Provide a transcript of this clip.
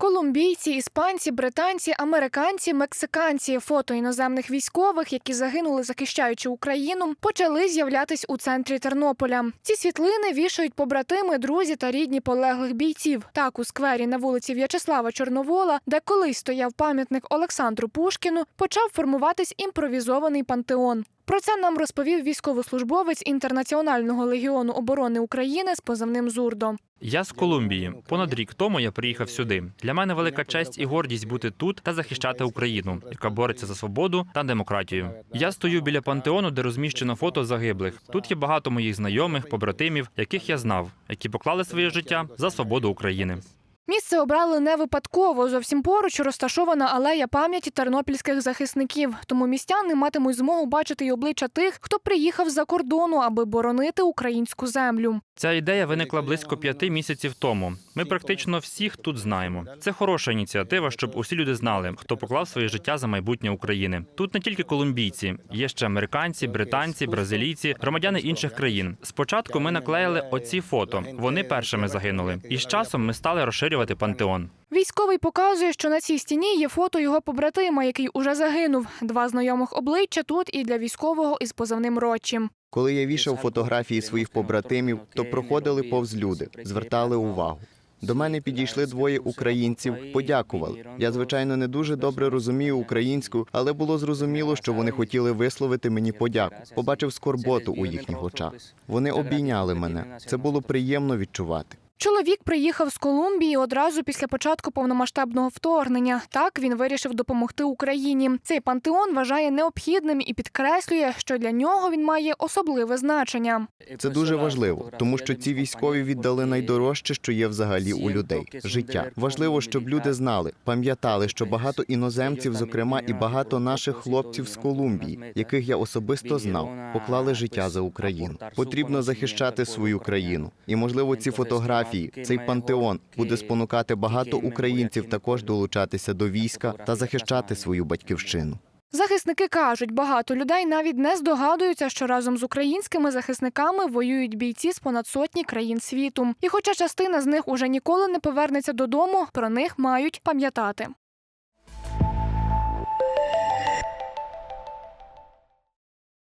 Колумбійці, іспанці, британці, американці, мексиканці, фото іноземних військових, які загинули, захищаючи Україну, почали з'являтись у центрі Тернополя. Ці світлини вішають побратими, друзі та рідні полеглих бійців. Так у сквері на вулиці В'ячеслава Чорновола, де колись стояв пам'ятник Олександру Пушкіну, почав формуватись імпровізований пантеон. Про це нам розповів військовослужбовець інтернаціонального легіону оборони України з позивним Зурдо. Я з Колумбії. Понад рік тому я приїхав сюди. Для мене велика честь і гордість бути тут та захищати Україну, яка бореться за свободу та демократію. Я стою біля пантеону, де розміщено фото загиблих. Тут є багато моїх знайомих, побратимів, яких я знав, які поклали своє життя за свободу України. Місце обрали не випадково. Зовсім поруч розташована алея пам'яті тернопільських захисників. Тому містяни матимуть змогу бачити й обличчя тих, хто приїхав з-за кордону, аби боронити українську землю. Ця ідея виникла близько п'яти місяців тому. Ми практично всіх тут знаємо. Це хороша ініціатива, щоб усі люди знали, хто поклав своє життя за майбутнє України. Тут не тільки колумбійці, є ще американці, британці, бразилійці, громадяни інших країн. Спочатку ми наклеїли оці фото. Вони першими загинули. І з часом ми стали розширювати пантеон. Військовий показує, що на цій стіні є фото його побратима, який уже загинув. Два знайомих обличчя тут і для військового із позивним Рочі. Коли я вішав фотографії своїх побратимів, то проходили повз люди, звертали увагу. До мене підійшли двоє українців, подякували. Я, звичайно, не дуже добре розумію українську, але було зрозуміло, що вони хотіли висловити мені подяку. Побачив скорботу у їхніх очах. Вони обійняли мене. Це було приємно відчувати. Чоловік приїхав з Колумбії одразу після початку повномасштабного вторгнення. Так він вирішив допомогти Україні. Цей пантеон вважає необхідним і підкреслює, що для нього він має особливе значення. Це дуже важливо, тому що ці військові віддали найдорожче, що є взагалі у людей життя. Важливо, щоб люди знали, пам'ятали, що багато іноземців, зокрема, і багато наших хлопців з Колумбії, яких я особисто знав, поклали життя за Україну. Потрібно захищати свою країну, і можливо, ці фотографії, цей пантеон буде спонукати багато українців також долучатися до війська та захищати свою батьківщину. Захисники кажуть, багато людей навіть не здогадуються, що разом з українськими захисниками воюють бійці з понад сотні країн світу. І хоча частина з них уже ніколи не повернеться додому, про них мають пам'ятати.